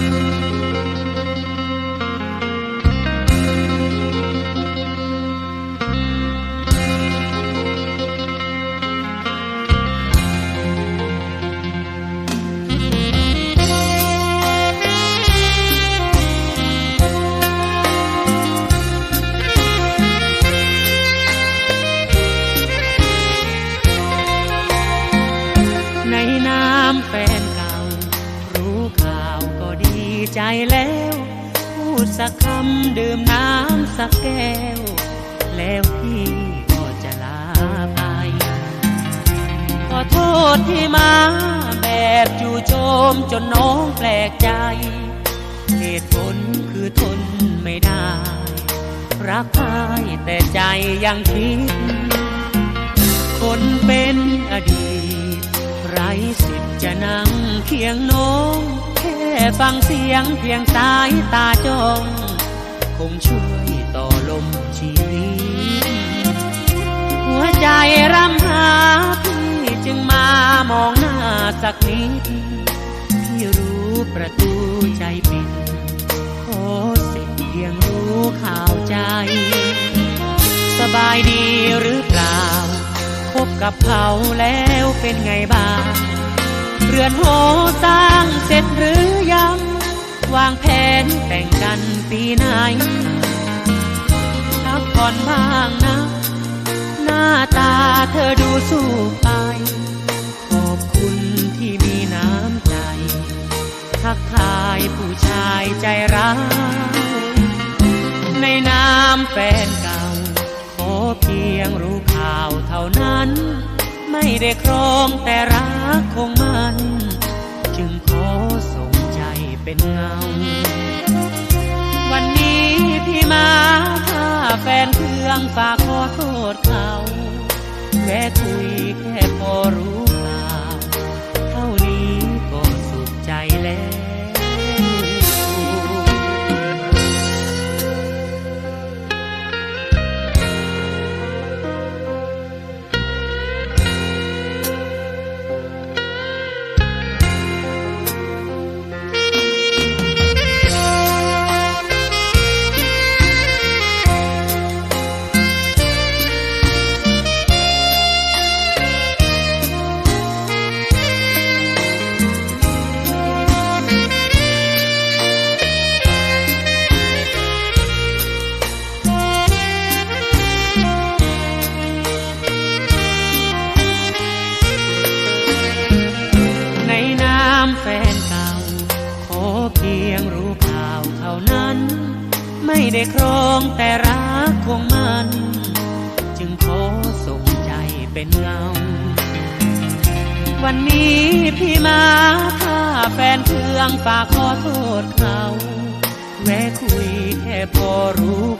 ใแล้วพูดสักคำดื่มน้ำสักแก้ว แล้วพี่ก็จะลาไปขอโทษที่มาแบบจู่โจมจนน้องแปลกใจ เหตุผลคือทนไม่ได้ รักพายแต่ใจยังคิด คนเป็นอดีต ไรสิทธิ์จะนั่งเคียงน้อง แค่ฟังเสียงเพียงสายตาจ้อง คงช่วยต่อลมชีวิต หัวใจรำหาพี่จึงมามองหน้าสักนิดที่รู้ประตูใจปิดขอสิทธิ์เพียงรู้ข่าวใจ สบายดีหรือเปล่าพบกับเขาแล้วเป็นไงบ้าง เรือนหอสร้างเสร็จหรือยัง วางแผนแต่งกันปีไหนพักผ่อนบ้างนะ หน้าตาเธอดูสู้ไป ขอบคุณที่มีน้ำใจ ทักทายผู้ชายใจร้ายในน้ำแฟนเก่า ขอเพียงรู้ข่าว ไม่ได้ครองแต่รักคงมัน จึงขอส่งใจเป็นเงา วันนี้พี่มาถ้าแฟนเครื่องฝากขอโทษเขาแค่คุยแค่พอรู้ข่าว ได้ครองแต่รักคงมัน จึงขอส่งใจเป็นเงา วันนี้พี่มาถ้าแฟนเพื่องฝากขอโทษเขา แวะคุยแค่พอรู้